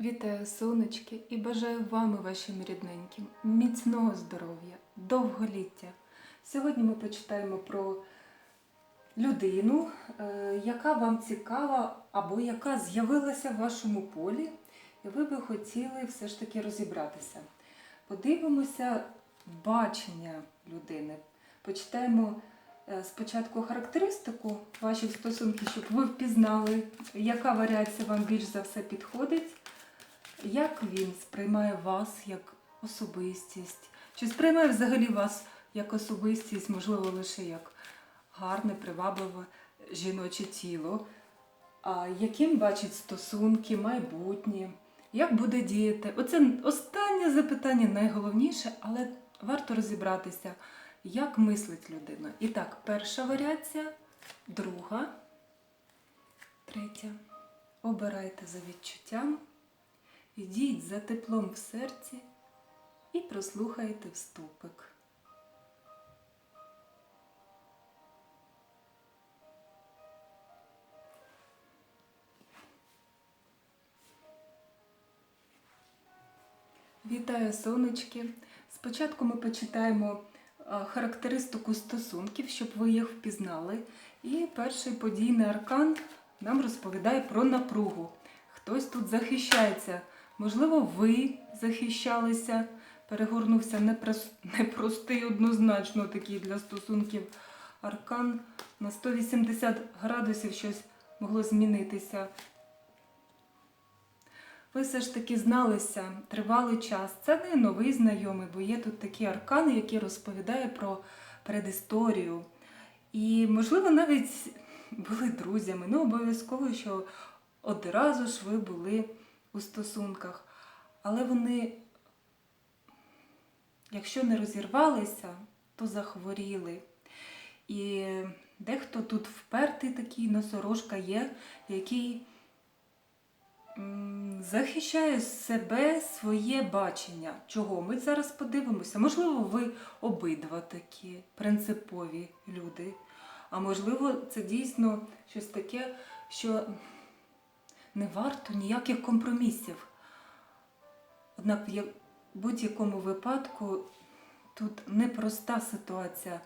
Вітаю, сонечки, і бажаю вам і вашим рідненьким міцного здоров'я, довголіття. Сьогодні ми почитаємо про людину, е, яка вам цікава або яка з'явилася в вашому полі, і ви би хотіли все ж таки розібратися. Подивимося бачення людини. Почитаємо е, спочатку характеристику ваших стосунків, щоб ви впізнали, яка варіація вам більш за все підходить. Як він сприймає вас як особистість? Чи сприймає взагалі вас як особистість, можливо, лише як гарне, привабливе жіноче тіло? А яким бачить стосунки, майбутнє? Як буде діяти? Оце останнє запитання найголовніше, але варто розібратися, як мислить людина. І так, перша варіація, друга, третя. Обирайте за відчуттям. Ідіть за теплом в серці і прослухайте вступик. Вітаю, сонечки! Спочатку ми почитаємо характеристику стосунків, щоб ви їх впізнали. І перший подійний аркан нам розповідає про напругу. Хтось тут захищається. Можливо, ви захищалися, перегорнувся непрос- непростий, однозначно такий для стосунків аркан. На 180 градусів щось могло змінитися. Ви все ж таки зналися тривалий час. Це не новий знайомий, бо є тут такі аркани, які розповідають про предісторію. І, можливо, навіть були друзями. Не обов'язково, що одразу ж ви були у стосунках. Але вони, якщо не розірвалися, то захворіли. І дехто тут впертий такий носорожка є, який захищає себе своє бачення. Чого? Ми зараз подивимося. Можливо, ви обидва такі принципові люди. А можливо, це дійсно щось таке, що не варто ніяких компромісів. Однак в будь-якому випадку тут непроста ситуація.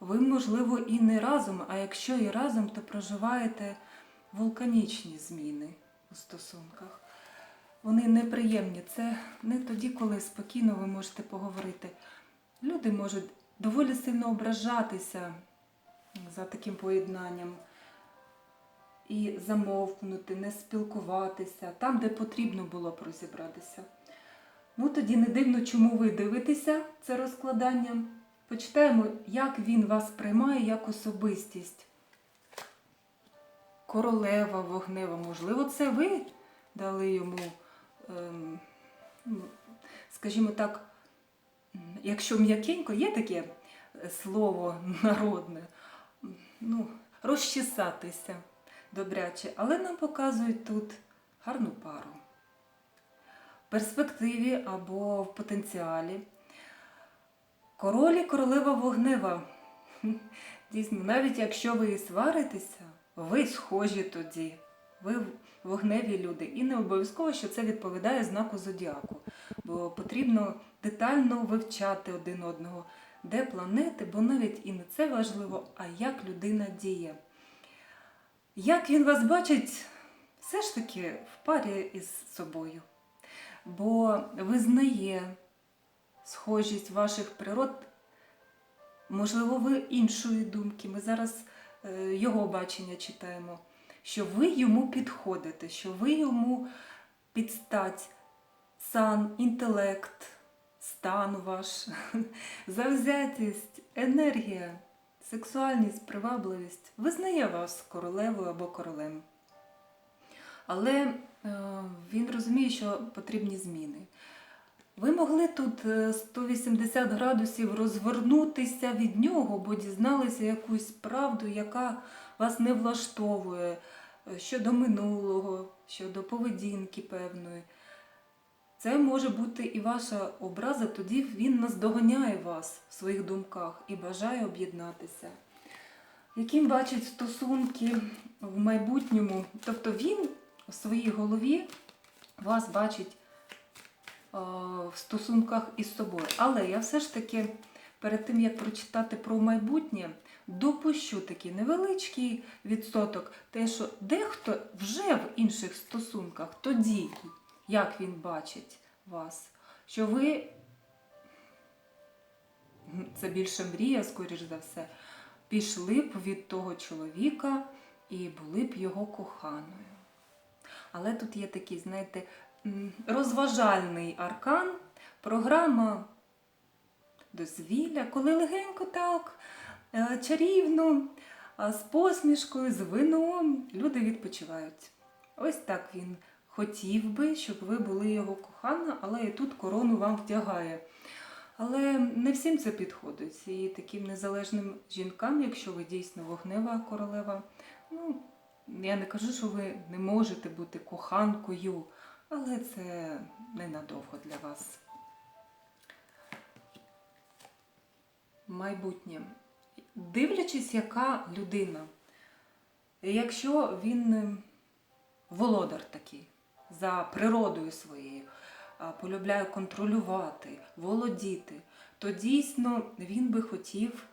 Ви, можливо, і не разом, а якщо і разом, то проживаєте вулканічні зміни у стосунках. Вони неприємні. Це не тоді, коли спокійно ви можете поговорити. Люди можуть доволі сильно ображатися за таким поєднанням і замовкнути, не спілкуватися там, де потрібно було б розібратися. Ну тоді не дивно, чому ви дивитеся це розкладання. Почитаємо, як він вас приймає як особистість. Королева вогнева, можливо, це ви дали йому, ем, ну, скажімо так, якщо м'якенько, є таке е, слово народне, ну, розчесатися добряче, але нам показують тут гарну пару. В перспективі або в потенціалі. Король і королева вогнева. Дійсно, навіть якщо ви і сваритеся, ви схожі тоді. Ви вогневі люди. І не обов'язково, що це відповідає знаку зодіаку. Бо потрібно детально вивчати один одного, де планети, бо навіть і не це важливо, а як людина діє. Як він вас бачить, все ж таки в парі із собою. Бо визнає схожість ваших природ, можливо, ви іншої думки. Ми зараз е, його бачення читаємо, що ви йому підходите, що ви йому підстать, сан, інтелект, стан ваш, завзятість, енергія, сексуальність, привабливість визнає вас королевою або королем. Але е, він розуміє, що потрібні зміни. Ви могли тут е, 180 градусів розвернутися від нього, бо дізналися якусь правду, яка вас не влаштовує е, щодо минулого, щодо поведінки певної. Це може бути і ваша образа, тоді він наздоганяє вас в своїх думках і бажає об'єднатися. Яким бачить стосунки в майбутньому? Тобто він у своїй голові вас бачить в стосунках із собою. Але я все ж таки перед тим як прочитати про майбутнє, допущу такий невеличкий відсоток, те, що дехто вже в інших стосунках, тоді, як він бачить вас, що ви це більше мрія, скоріш за все, пішли б від того чоловіка і були б його коханою. Але тут є такий, знаєте, розважальний аркан, програма дозвілля, коли легенько так, е, чарівно, з посмішкою, з вином люди відпочивають. Ось так він хотів би, щоб ви були його кохана, але і тут корону вам вдягає. Але не всім це підходить. І таким незалежним жінкам, якщо ви дійсно вогнева королева, ну, я не кажу, що ви не можете бути коханкою, але це ненадовго для вас. Майбутнє. Дивлячись, яка людина, якщо він е, володар такий за природою своєю, полюбляє контролювати, володіти, то дійсно він би хотів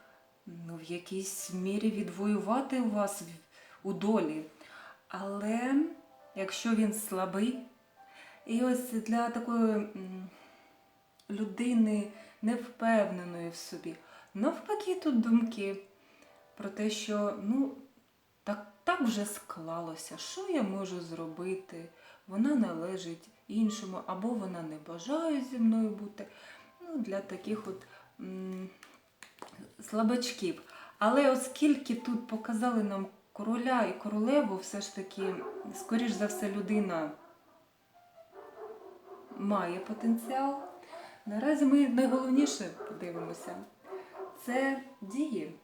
ну, в якійсь мірі відвоювати у вас у долі. Але якщо він слабий, і ось для такої людини невпевненої в собі, навпаки, тут думки про те, що ну, так, так вже склалося, що я можу зробити? Вона належить іншому, або вона не бажає зі мною бути. Ну, для таких от м, слабачків. Але оскільки тут показали нам короля і королеву, все ж таки, скоріш за все, людина має потенціал. Наразі ми найголовніше подивимося це дії.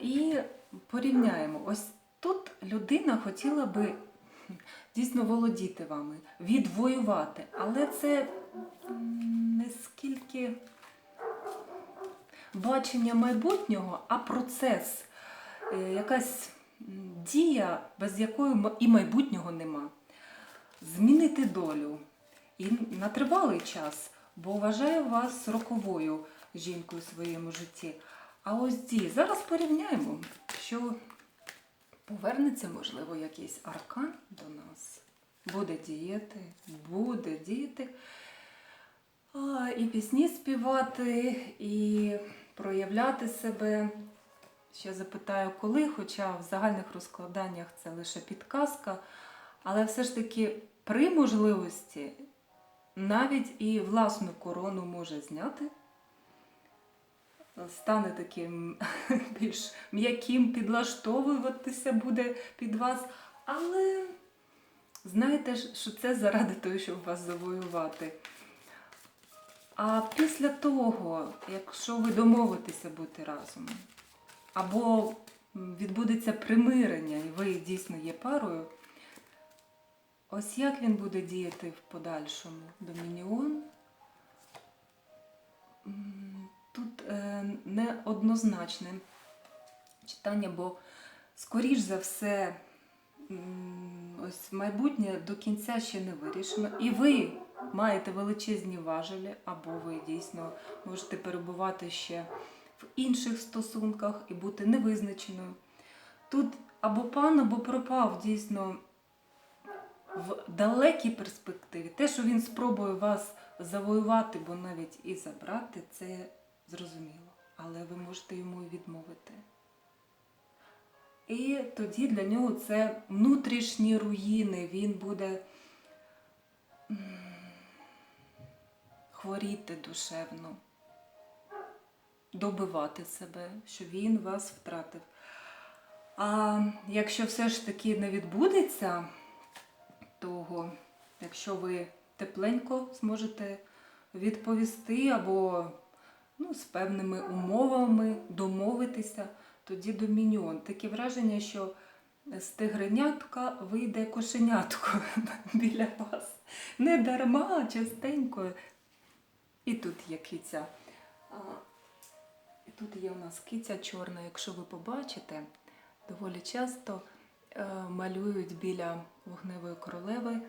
І порівняємо. Ось тут людина хотіла би дійсно володіти вами, відвоювати. Але це не скільки бачення майбутнього, а процес, Е, якась дія, без якої і майбутнього нема. Змінити долю. І на тривалий час, бо вважаю вас роковою жінкою в своєму житті. А ось дії. Зараз порівняємо, що повернеться, можливо, якийсь аркан до нас. Буде діяти, буде діяти. А, і пісні співати, і проявляти себе. Ще запитаю, коли, хоча в загальних розкладаннях це лише підказка, але все ж таки при можливості навіть і власну корону може зняти, стане таким більш м'яким, підлаштовуватися буде під вас. Але знаєте, що це заради того, щоб вас завоювати. А після того, якщо ви домовитеся бути разом, або відбудеться примирення, і ви дійсно є парою, ось як він буде діяти в подальшому? Домініон. Тут е, неоднозначне читання, бо, скоріш за все, ось майбутнє до кінця ще не вирішено. І ви маєте величезні важелі, або ви дійсно можете перебувати ще в інших стосунках і бути невизначеною. Тут або пан, або пропав дійсно в далекій перспективі. Те, що він спробує вас завоювати, бо навіть і забрати, це зрозуміло. Але ви можете йому відмовити. І тоді для нього це внутрішні руїни. Він буде хворіти душевно, добивати себе, що він вас втратив. А якщо все ж таки не відбудеться того, якщо ви тепленько зможете відповісти або ну, з певними умовами домовитися, тоді до домініон. Таке враження, що з тигренятка вийде кошенятко біля вас. Не дарма, частенько. І тут є киця. І тут є у нас киця чорна, якщо ви побачите, доволі часто е, малюють біля вогневої королеви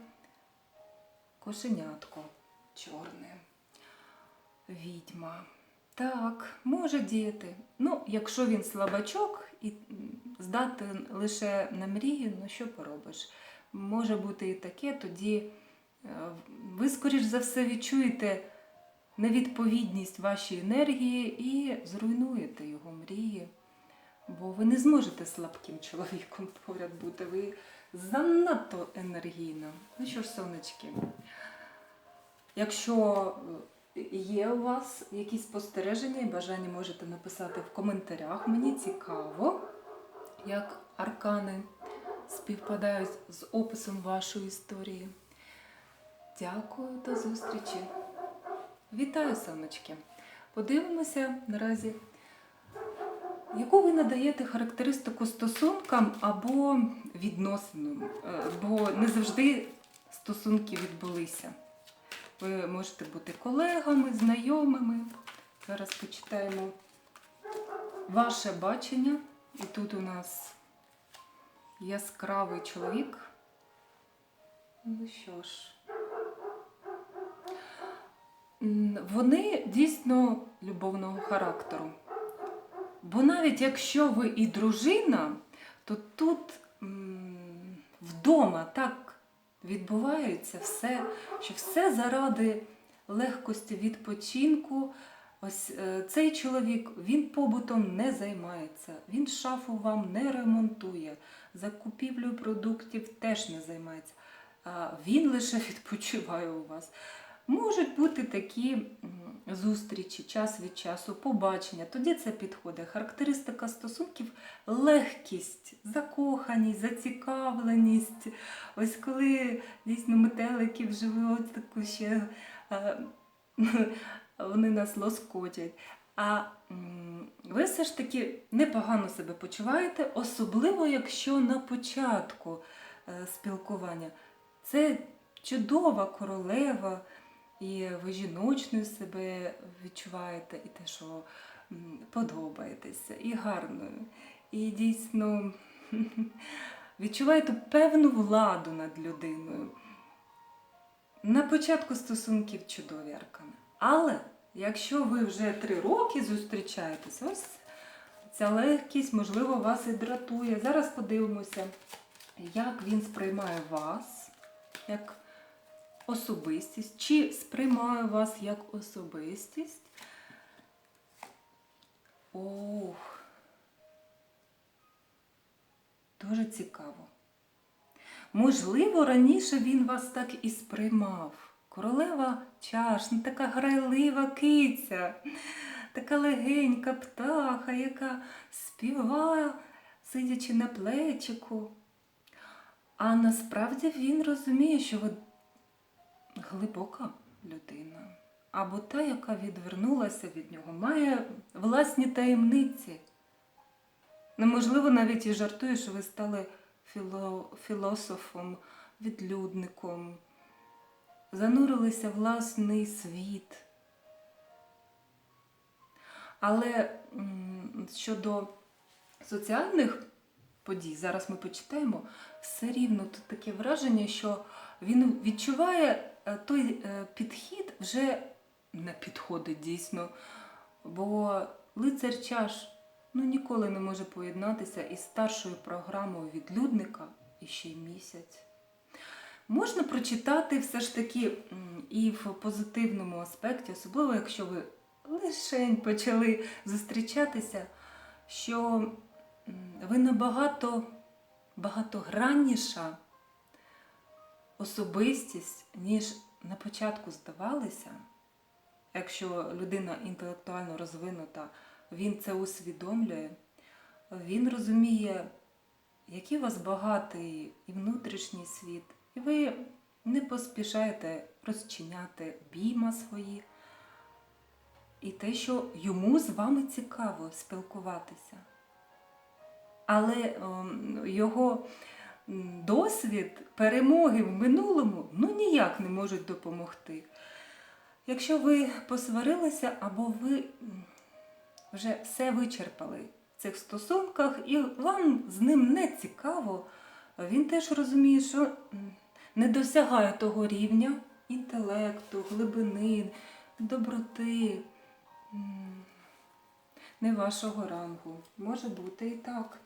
кошенятко чорне, відьма. Так, може діяти. Ну, якщо він слабачок і м, здатен лише на мрію, ну що поробиш? Може бути і таке, тоді е, ви, скоріш за все, відчуєте невідповідність вашій енергії і зруйнуєте його мрії. Бо ви не зможете слабким чоловіком поряд бути. Ви занадто енергійна. Ну що ж, сонечки, якщо е, є у вас якісь спостереження і бажання, можете написати в коментарях. Мені цікаво, як аркани співпадають з описом вашої історії. Дякую, до зустрічі. Вітаю, сонечки. Подивимося наразі, яку ви надаєте характеристику стосункам або відносинам, Е, бо не завжди стосунки відбулися. Ви можете бути колегами, знайомими. Зараз почитаємо ваше бачення. І тут у нас яскравий чоловік. Ну що ж. Вони дійсно любовного характеру. Бо навіть якщо ви і дружина, то тут вдома так відбувається все, що все заради легкості відпочинку. Ось е, цей чоловік він побутом не займається, він шафу вам не ремонтує, закупівлею продуктів теж не займається. Він лише відпочиває у вас. Можуть бути такі зустрічі час від часу, побачення. Тоді це підходить. Характеристика стосунків легкість, закоханість, зацікавленість. Ось коли дійсно метелики в живот таку ще е, вони нас лоскотять. А ви все ж таки непогано себе почуваєте, особливо якщо на початку е, спілкування. Це чудова королева, і ви жіночною себе відчуваєте, і те, що подобаєтеся, і гарною. І дійсно відчуваєте певну владу над людиною. На початку стосунків чудові аркани. Але якщо ви вже три роки зустрічаєтесь, ось ця легкість, можливо, вас і дратує. Зараз подивимося, як він сприймає вас як особистість, чи сприймає вас як особистість. Ох, дуже цікаво. Можливо, раніше він вас так і сприймав. Королева чаш, ну, така грайлива киця, така легенька птаха, яка співає, сидячи на плечику. А насправді він розуміє, що ви глибока людина. Або та, яка відвернулася від нього, має власні таємниці. Неможливо навіть і жартує, що ви стали філо, філософом, відлюдником, занурилися власний світ. Але щодо соціальних подій, зараз ми почитаємо, все рівно тут таке враження, що він відчуває той е, підхід вже не підходить дійсно, бо лицар чаш ну, ніколи не може поєднатися із старшою програмою відлюдника і ще й місяць. Можна прочитати все ж таки і в позитивному аспекті, особливо якщо ви лишень почали зустрічатися, що ви набагато багатогранніша особистість, ніж на початку здавалися. Якщо людина інтелектуально розвинута, він це усвідомлює, він розуміє, який у вас багатий і внутрішній світ, і ви не поспішаєте розчиняти обійма свої. І те, що йому з вами цікаво спілкуватися. Але ем, його досвід перемоги в минулому ну ніяк не можуть допомогти. Якщо ви посварилися або ви вже все вичерпали в цих стосунках, і вам з ним не цікаво, він теж розуміє, що не досягає того рівня, інтелекту, глибини, доброти. Не вашого рангу. Може бути і так.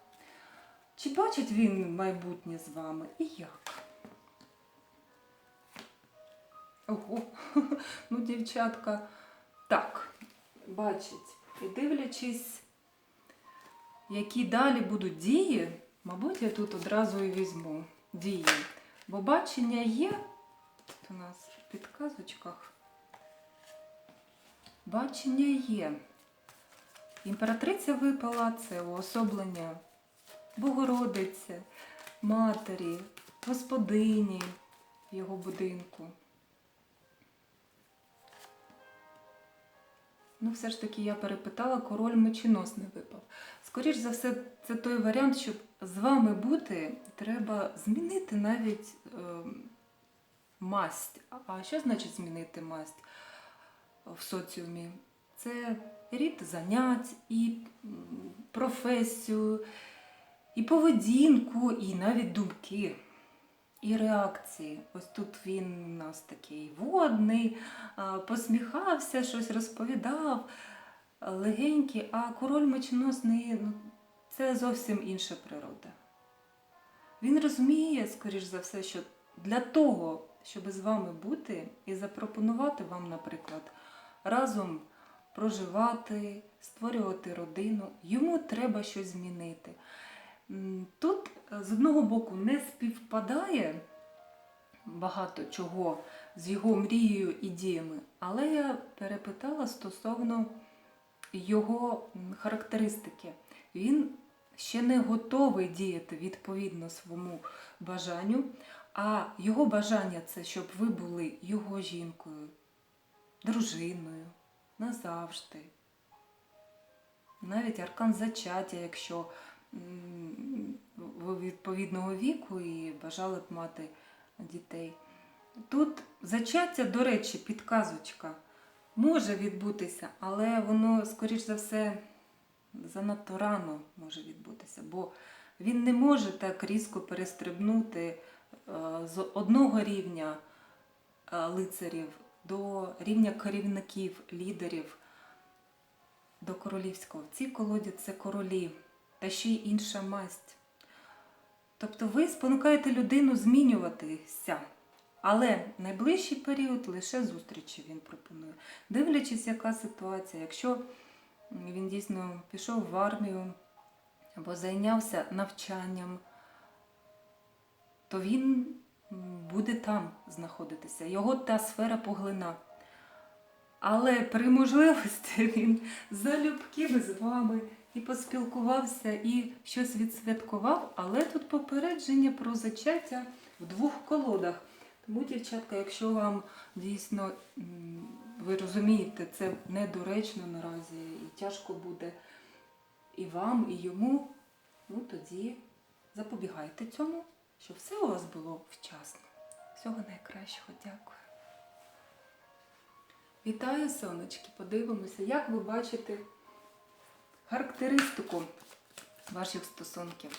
Чи бачить він майбутнє з вами і як? Ого, ну, дівчатка, так, бачить. І дивлячись, які далі будуть дії, мабуть, я тут одразу і візьму дії. Бо бачення є тут у нас в підказочках. Бачення є. Імператриця випала це уособлення Богородиці, матері, господині його будинку. Ну, все ж таки я перепитала, король меченос не випав. Скоріш за все, це той варіант, щоб з вами бути, треба змінити навіть е, масть. А що значить змінити масть в соціумі? Це рід занять, і професію, і поведінку, і навіть думки, і реакції. Ось тут він у нас такий водний, посміхався, щось розповідав, легенький, а король меченосний ну, це зовсім інша природа. Він розуміє, скоріш за все, що для того, щоб з вами бути і запропонувати вам, наприклад, разом проживати, створювати родину, йому треба щось змінити. Тут е, з одного боку не співпадає багато чого з його мрією і діями, але я перепитала стосовно його характеристики. Він ще не готовий діяти відповідно своєму бажанню, а його бажання це щоб ви були його жінкою, дружиною назавжди. Навіть аркан зачаття, якщо відповідного віку і бажали б мати дітей. Тут зачаття, до речі, підказочка може відбутися, але воно, скоріш за все, занадто рано може відбутися, бо він не може так різко перестрибнути е, з одного рівня е, лицарів до рівня керівників, лідерів, до королівського. В цій колоді це королі та ще й інша масть. Тобто ви спонукаєте людину змінюватися. Але найближчий період лише зустрічі він пропонує. Дивлячись, яка ситуація, якщо він дійсно пішов в армію або зайнявся навчанням, то він буде там знаходитися. Його та сфера поглина. Але при можливості він залюбки з вами і поспілкувався, і щось відсвяткував, але тут попередження про зачаття в двох колодах. Тому, дівчатка, якщо вам дійсно ви розумієте, це недоречно наразі і тяжко буде і вам, і йому, ну тоді запобігайте цьому, щоб все у вас було вчасно. Всього найкращого, дякую. Вітаю, сонечки! Подивимося, як ви бачите характеристику ваших стосунків.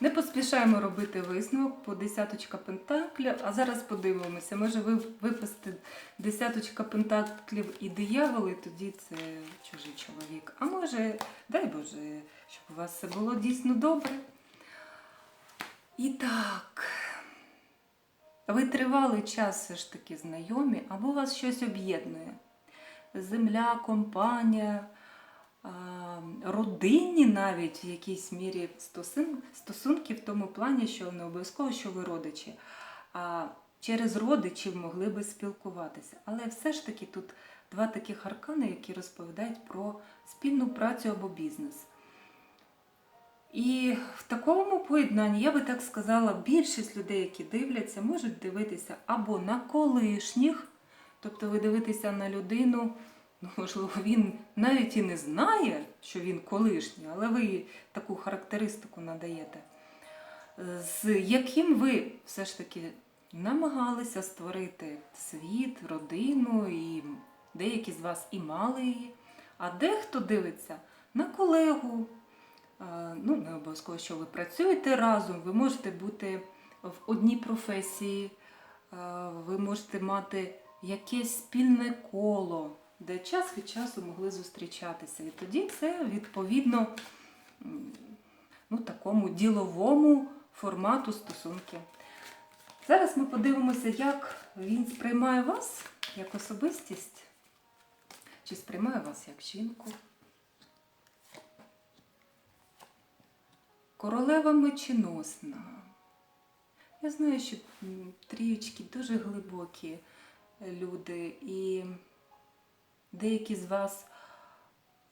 Не поспішаємо робити висновок по десяточка пентаклів, а зараз подивимося, може ви випасти десяточка пентаклів і дияволи, тоді це чужий чоловік. А може, дай Боже, щоб у вас все було дійсно добре. І так, ви тривалий час все ж таки знайомі, або вас щось об'єднує. Земля, компанія, родинні навіть в якійсь мірі стосунки в тому плані, що не обов'язково, що ви родичі, а через родичів могли би спілкуватися. Але все ж таки тут два таких аркани, які розповідають про спільну працю або бізнес. І в такому поєднанні, я би так сказала, більшість людей, які дивляться, можуть дивитися або на колишніх, тобто ви дивитеся на людину, ну, можливо, він навіть і не знає, що він колишній, але ви таку характеристику надаєте, з яким ви все ж таки намагалися створити світ, родину, і деякі з вас і мали її, а дехто дивиться на колегу. Ну, не обов'язково, що ви працюєте разом, ви можете бути в одній професії, ви можете мати якесь спільне коло, де час від часу могли зустрічатися. І тоді це відповідно ну, такому діловому формату стосунків. Зараз ми подивимося, як він сприймає вас як особистість, чи сприймає вас як жінку. Королева меченосна. Я знаю, що трієчки дуже глибокі люди, і деякі з вас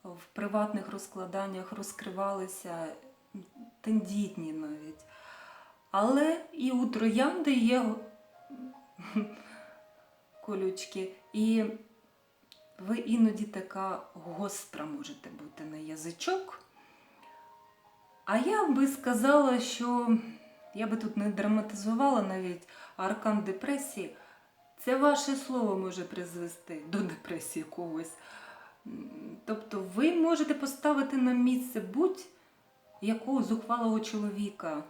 в приватних розкладаннях розкривалися тендітні навіть. Але і у троянди є колючки, і ви іноді така гостра можете бути на язичок. А я би сказала, що я би тут не драматизувала навіть аркан депресії. Це ваше слово може призвести до депресії когось. Тобто ви можете поставити на місце будь-якого зухвалого чоловіка,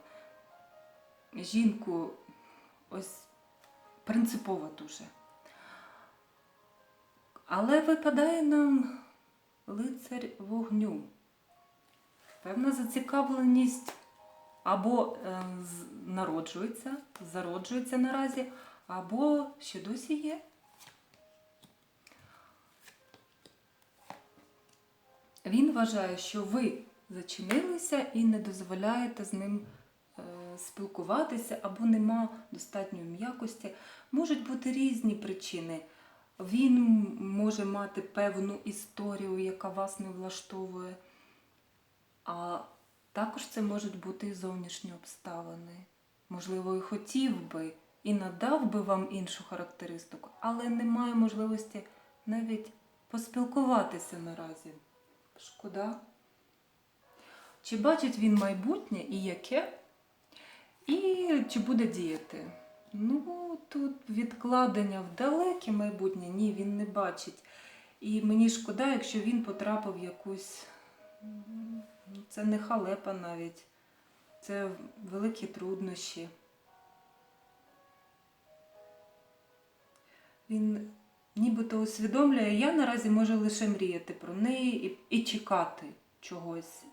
жінку, ось принципово дуже. Але випадає нам лицар вогню певна зацікавленість або е, народжується, зароджується наразі, або ще досі є. Він вважає, що ви зачинилися і не дозволяєте з ним е, спілкуватися, або нема достатньої м'якості. Можуть бути різні причини. Він може мати певну історію, яка вас не влаштовує. А також це можуть бути і зовнішні обставини. Можливо, і хотів би, і надав би вам іншу характеристику, але немає можливості навіть поспілкуватися наразі. Шкода. Чи бачить він майбутнє і яке? І чи буде діяти? Ну, тут відкладення в далеке майбутнє, ні, він не бачить. І мені шкода, якщо він потрапив в якусь ну, Це не халепа навіть. Це великі труднощі. Він нібито усвідомлює, я наразі можу лише мріяти про неї і, і чекати чогось.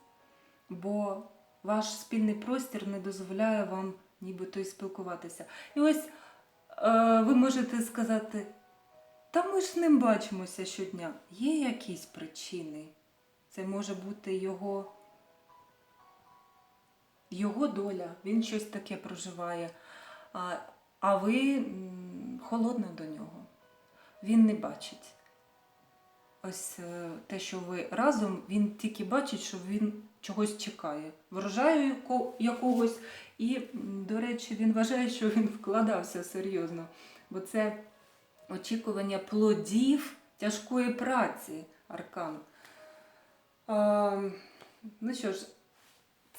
Бо ваш спільний простір не дозволяє вам нібито і спілкуватися. І ось е, ви можете сказати, та ми ж з ним бачимося щодня. Є якісь причини. Це може бути його, його доля, він щось таке проживає, а, а ви м, холодна до нього. Він не бачить. Ось е, те, що ви разом, він тільки бачить, що він чогось чекає, врожаю якогось. І, до речі, він вважає, що він вкладався серйозно, бо це очікування плодів тяжкої праці, аркан. А, ну що ж,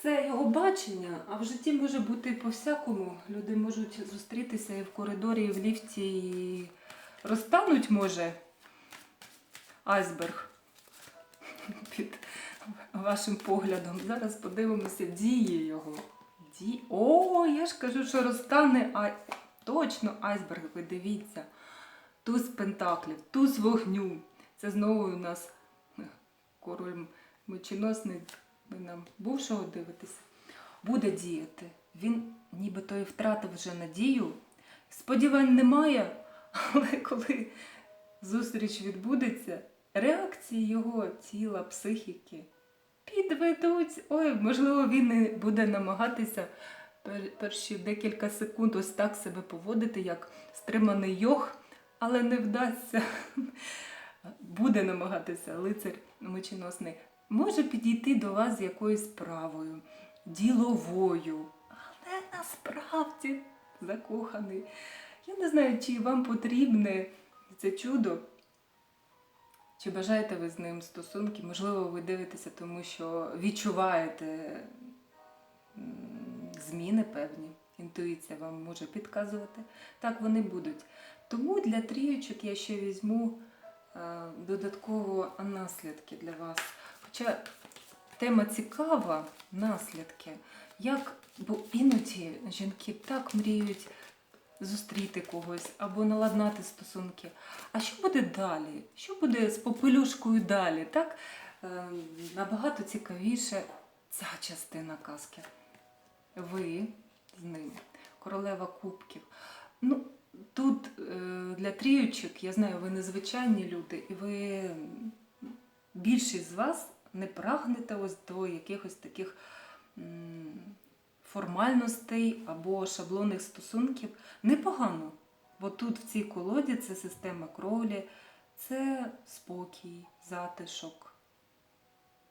це його бачення, а в житті може бути по-всякому. Люди можуть зустрітися і в коридорі, і в ліфті, і розтануть може айсберг під вашим поглядом. Зараз подивимося дії його. Ді... О, я ж кажу, що розтане ай... точно айсберг, ви дивіться. Туз пентаклів, туз вогню. Це знову у нас король меченосний, ви нам бувшого дивитеся, буде діяти. Він нібито і втратив вже надію. Сподівань немає, але коли зустріч відбудеться, реакції його тіла, психіки підведуть. Ой, можливо, він і буде намагатися перші декілька секунд ось так себе поводити, як стриманий йог, але не вдасться. Буде намагатися лицар меченосний. Може підійти до вас з якоюсь справою, діловою, але насправді закоханий. Я не знаю, чи вам потрібне це чудо, чи бажаєте ви з ним стосунки. Можливо, ви дивитеся, тому що відчуваєте зміни певні. Інтуїція вам може підказувати. Так вони будуть. Тому для трієчок я ще візьму е, додатково наслідки для вас. Хоча тема цікава, наслідки. Як, бо іноді жінки так мріють зустріти когось або наладнати стосунки. А що буде далі? Що буде з попелюшкою далі? Так? Е, набагато цікавіше ця частина казки. Ви з ним, королева кубків. Ну, тут е, для тріючок, я знаю, ви незвичайні люди, і ви більшість з вас не прагнете ось до якихось таких формальностей або шаблонних стосунків. Непогано. Бо тут в цій колоді це система кровлі, це спокій, затишок,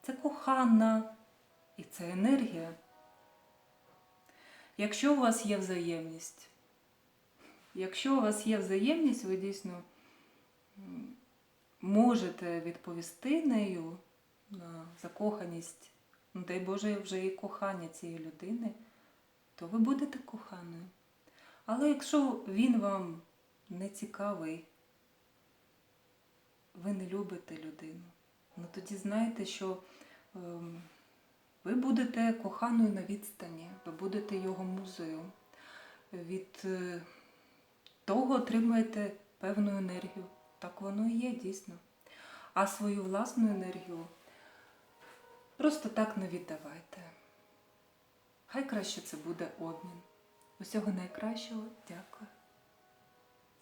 це кохана і це енергія. Якщо у вас є взаємність, якщо у вас є взаємність, ви дійсно можете відповісти нею на закоханість, ну дай Боже, вже і кохання цієї людини, то ви будете коханою. Але якщо він вам не цікавий, ви не любите людину, ну тоді знайте, що ем, ви будете коханою на відстані, ви будете його музою. Від е, того отримуєте певну енергію. Так воно і є дійсно. А свою власну енергію просто так не віддавайте. Хай краще це буде обмін. Усього найкращого, дякую.